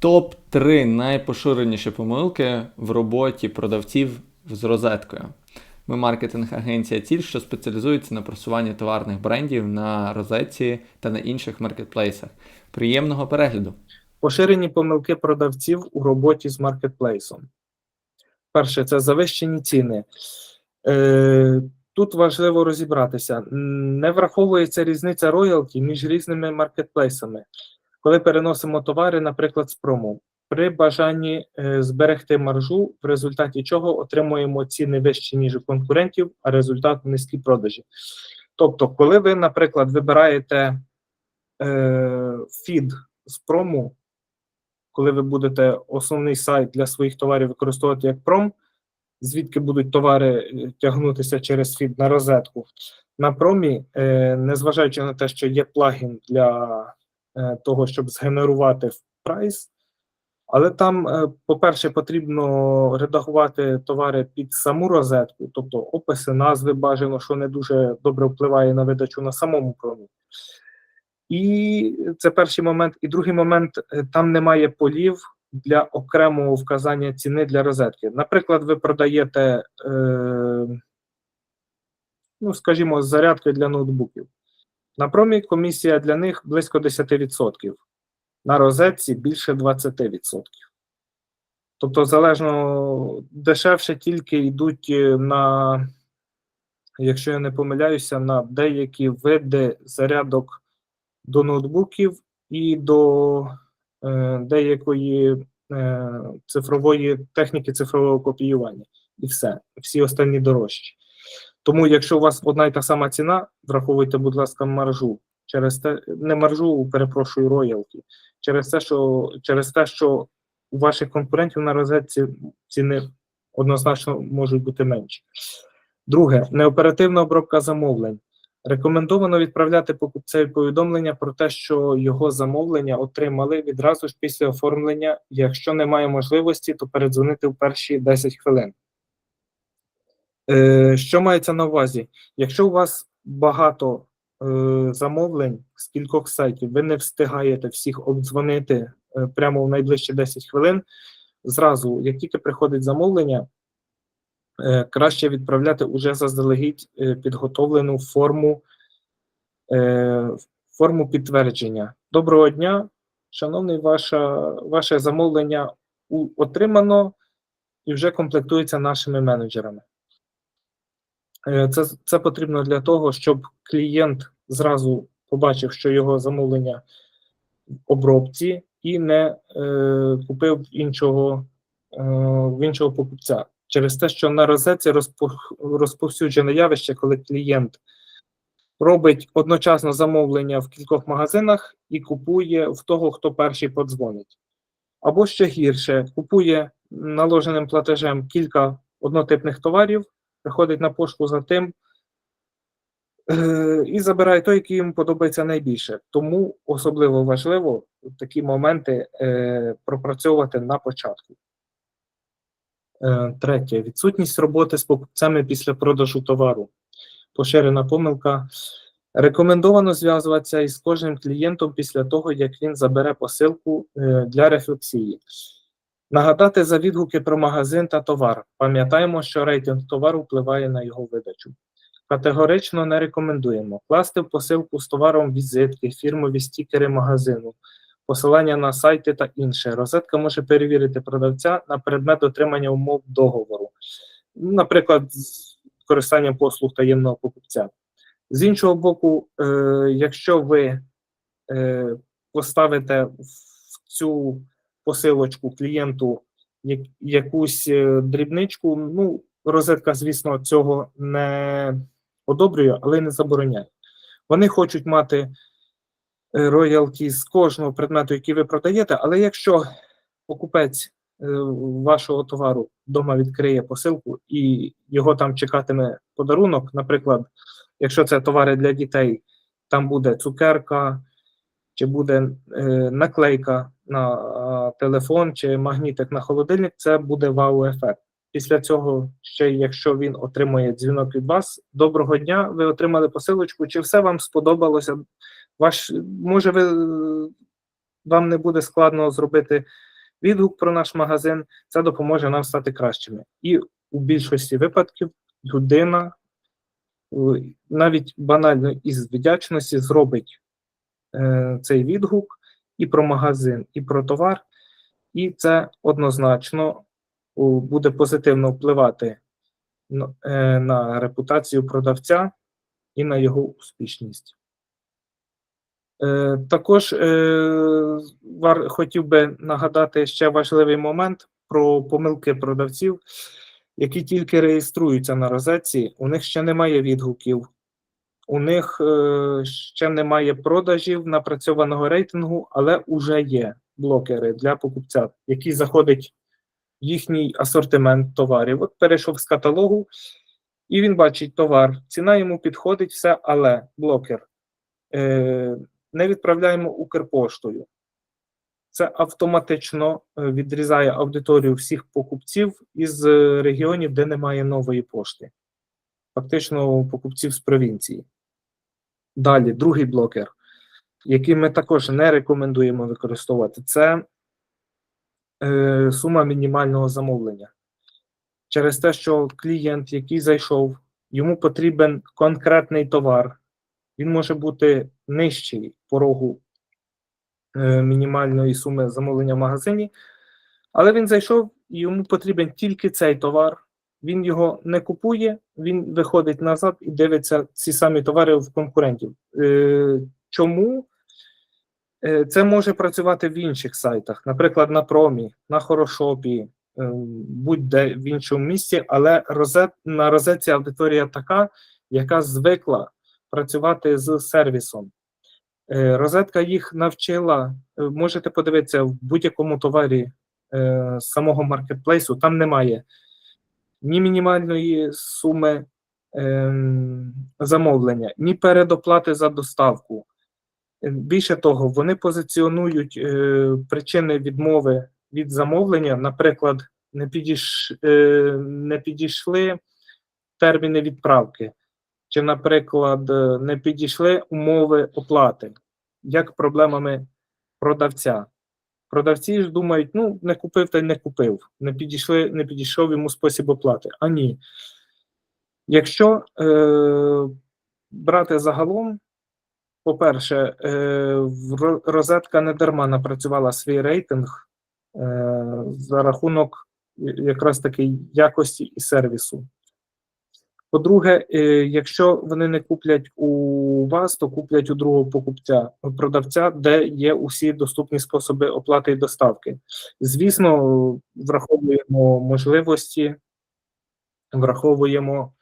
Топ 3 найпоширеніші помилки в роботі продавців з розеткою. Ми маркетинг-агенція Ціль, що спеціалізується на просуванні товарних брендів на розетці та на інших маркетплейсах. Приємного перегляду! Поширені помилки продавців у роботі з маркетплейсом. Перше, це завищені ціни. Е, тут важливо розібратися. Не враховується різниця роялті між різними маркетплейсами. Коли переносимо товари, наприклад, з промо, при бажанні е, зберегти маржу, в результаті чого отримуємо ціни вищі, ніж у конкурентів, а результат низькі продажі. Тобто, коли ви, наприклад, вибираєте е, фід з прому, коли ви будете основний сайт для своїх товарів використовувати як пром, звідки будуть товари е, тягнутися через фід на розетку. На промі, е, незважаючи на те, що є плагін для того, щоб згенерувати прайс, але там, е, по-перше, потрібно редагувати товари під саму розетку, тобто описи, назви бажано, що не дуже добре впливає на видачу на самому промі. І це перший момент. І другий момент, е, там немає полів для окремого вказання ціни для розетки. Наприклад, ви продаєте, е, ну, скажімо, зарядки для ноутбуків. На промі комісія для них близько 10%, на розетці більше 20%. Тобто, залежно дешевше тільки йдуть е, на, якщо я не помиляюся, на деякі види зарядок до ноутбуків і до е, деякої е, цифрової техніки цифрового копіювання. І все. Всі останні дорожчі. Тому, якщо у вас одна і та сама ціна, враховуйте, будь ласка, маржу. Через те, не маржу, перепрошую, роялті. Через те, що через те, що у ваших конкурентів на розетці ціни однозначно можуть бути менші. Друге, неоперативна обробка замовлень. Рекомендовано відправляти покупцеві повідомлення про те, що його замовлення отримали відразу ж після оформлення. Якщо немає можливості, то передзвонити в перші 10 хвилин. Е, що мається на увазі? Якщо у вас багато е, замовлень з кількох сайтів, ви не встигаєте всіх обдзвонити е, прямо в найближчі 10 хвилин, зразу, як тільки приходить замовлення, краще відправляти уже заздалегідь підготовлену форму, форму підтвердження. Доброго дня, шановний, ваша, ваше замовлення отримано і вже комплектується нашими менеджерами. Е, Це, це потрібно для того, щоб клієнт зразу побачив, що його замовлення в обробці, і не е, купив іншого, е, іншого покупця. Через те, що на розетці розпов- розповсюджене явище, коли клієнт робить одночасно замовлення в кількох магазинах і купує в того, хто перший подзвонить. Або ще гірше, купує наложеним платежем кілька однотипних товарів, приходить на пошту за тим е, і забирає той, який йому подобається найбільше. Тому особливо важливо такі моменти е, пропрацьовувати на початку. Е, Третє. Відсутність роботи з покупцями після продажу товару. Поширена помилка. Рекомендовано зв'язуватися із кожним клієнтом після того, як він забере посилку для рефлексії. Нагадати за відгуки про магазин та товар. Пам'ятаємо, що рейтинг товару впливає на його видачу. Категорично не рекомендуємо класти в посилку з товаром візитки, фірмові стікери магазину, посилання на сайти та інше. Розетка може перевірити продавця на предмет дотримання умов договору, наприклад, з користанням послуг таємного покупця. З іншого боку, е, якщо ви е, поставите в цю посилочку клієнту як, якусь е, дрібничку, ну, розетка, звісно, цього не одобрює, але не забороняє. Вони хочуть мати е, роялті з кожного предмету, який ви продаєте, але якщо покупець е, вашого товару вдома відкриє посилку і його там чекатиме подарунок, наприклад, якщо це товари для дітей, там буде цукерка, чи буде е, наклейка на телефон, чи магнітик на холодильник, це буде вау-ефект. Після цього, ще якщо він отримує дзвінок від вас, доброго дня, ви отримали посилочку, чи все вам сподобалося? Ваш, може, ви, вам не буде складно зробити відгук про наш магазин, це допоможе нам стати кращими. І у більшості випадків людина навіть банально із вдячності зробить цей відгук і про магазин, і про товар, і це однозначно буде позитивно впливати на, е, репутацію продавця і на його успішність. Е, Також е, хотів би нагадати ще важливий момент про помилки продавців, які тільки реєструються на розетці, у них ще немає відгуків, у них е, ще немає продажів напрацьованого рейтингу, але вже є блокери для покупця, які заходять в їхній асортимент товарів. От перейшов з каталогу, і він бачить товар, ціна йому підходить, все, але блокер. Е, не відправляємо Укрпоштою. Це автоматично е, відрізає аудиторію всіх покупців із регіонів, де немає нової пошти. Фактично покупців з провінції. Далі, другий блокер, який ми також не рекомендуємо використовувати, це е, сума мінімального замовлення. Через те, що клієнт, який зайшов, йому потрібен конкретний товар, він може бути нижчий порогу е, мінімальної суми замовлення в магазині, але він зайшов і йому потрібен тільки цей товар. Він його не купує, він виходить назад і дивиться ці самі товари в конкурентів. Е, чому? Е, Це може працювати в інших сайтах, наприклад, на промі, на хорошопі, е, будь-де в іншому місці, але розет, на розетці аудиторія така, яка звикла працювати з сервісом. Е, Розетка їх навчила. е, Можете подивитися в будь-якому товарі е, самого маркетплейсу, там немає ні мінімальної суми ем, замовлення, ні передоплати за доставку. Е, Більше того, вони позиціонують е, причини відмови від замовлення, наприклад, не, підійш, е, не підійшли терміни відправки, чи, наприклад, е, не підійшли умови оплати, як проблемами продавця. Продавці ж думають, ну, не купив та й не купив, не, підійшли, не підійшов йому спосіб оплати. А ні. Якщо е, брати загалом, по-перше, е, розетка не дарма напрацювала свій рейтинг е, за рахунок якраз таки якості і сервісу. По-друге, е, якщо вони не куплять у вас, то куплять у другого покупця, продавця, де є усі доступні способи оплати і доставки. Звісно, враховуємо можливості, враховуємо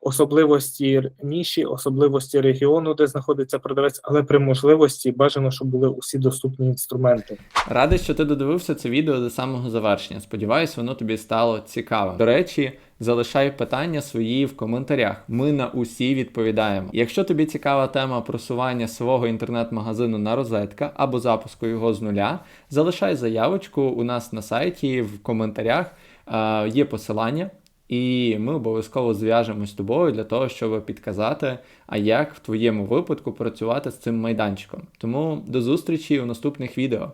особливості ніші, особливості регіону, де знаходиться продавець, але при можливості бажано, щоб були усі доступні інструменти. Радий, що ти додивився це відео до самого завершення. Сподіваюсь, воно тобі стало цікавим. До речі, залишай питання свої в коментарях. Ми на усі відповідаємо. Якщо тобі цікава тема просування свого інтернет-магазину на розетка або запуску його з нуля, залишай заявочку у нас на сайті в коментарях. Е, є посилання. І ми обов'язково зв'яжемось з тобою для того, щоб підказати, а як в твоєму випадку працювати з цим майданчиком. Тому до зустрічі у наступних відео.